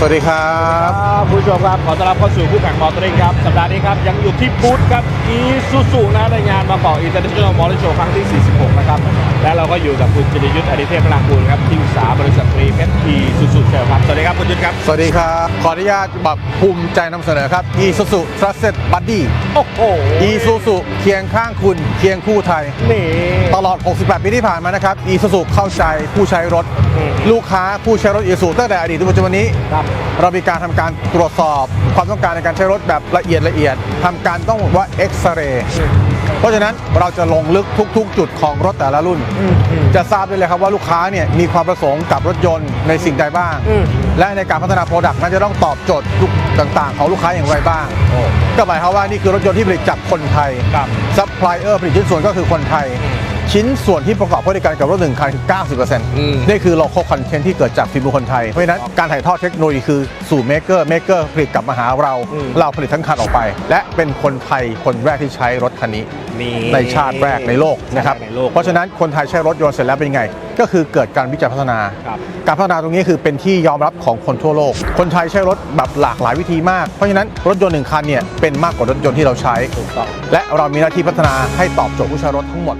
สวัสดีครับคุณผู้ชมครับ ขอต้อนรับเข้าสู่คู่แข่งมอเตอร์เองครับ สัปดาห์นี้ครับ ยังอยู่ที่บูธครับอีซูซูนะในงานมาบอก International Motor Show ครั้งที่ 46 นะครับ และเราก็อยู่กับคุณจิรยุทธ์อดิเทพพลังกูลครับ ษาบริษัทตรีเพชรทีซูซูเชลครับ สวัสดีครับ คุณยุทธครับ สวัสดีครับ ขออนุญาตแบบภูมิใจนำเสนอครับ Isuzu Trusted Buddy โอ้โห Isuzu เคียงข้างคุณเคียงคู่ไทย นี่ ตลอด 68 ปีที่ผ่านมานะครับ Isuzu เข้าใจผู้ใช้รถอืมลูกค้าผู้ใช้รถ Isuzu ตั้งแต่อดีตจนปัจจุบันนี้ครับเรามีการทำการตรวจสอบความต้องการในการใช้รถแบบละเอียดละเอียดทำการต้องบอกว่าเอ็กซเรย์ เพราะฉะนั้นเราจะลงลึกทุก ๆ จุดของรถแต่ละรุ่นอืมอืมจะทราบได้เลยครับว่าลูกค้าเนี่ยมีความประสงค์กับรถยนต์ในสิ่งใดบ้างอืมและในการพัฒนาโปรดักต์นั้นจะต้องตอบโจทย์ทุกต่างๆ ของลูกค้าอย่างไรบ้างโอ้ก็หมายความว่านี่คือรถยนต์ที่ผลิตจากคนไทยครับซัพพลายเออร์ผลิตชิ้นส่วนก็คือคนไทย ชิ้นส่วนที่ประกอบเข้าด้วยกันกับรถหนึ่งคันคือ90%อืมนี่คือ local content ที่เกิดจากฝีมือคนไทย เพราะฉะนั้นการถ่ายทอดเทคโนโลยีคือสู่เม k เกอร์เม k เกอร์ผลิตกลับมาหาเราอืมเราผลิตทั้งคันออกไป และเป็นคนไทยคนแรกที่ใช้รถคันนี้นี่ในชาติแรกในโลกนะครับในโลกเพราะฉะนั้นคนไทยใช้รถยนต์เสร็จแล้วเป็นไง ก็คือเกิดการวิจัยพัฒนาครับการพัฒนาตรงนี้คือเป็นที่ยอมรับของคนทั่วโลก คนไทยใช้รถแบบหลากหลายวิธีมาก เพราะฉะนั้นรถยนต์หนึ่งคันเนี่ยเป็นมากกว่ารถยนต์ที่เราใช้ถูกต้องและเรามีหน้าที่พัฒนาให้ตอบโจทย์ผู้ใช้รถทั้งหมด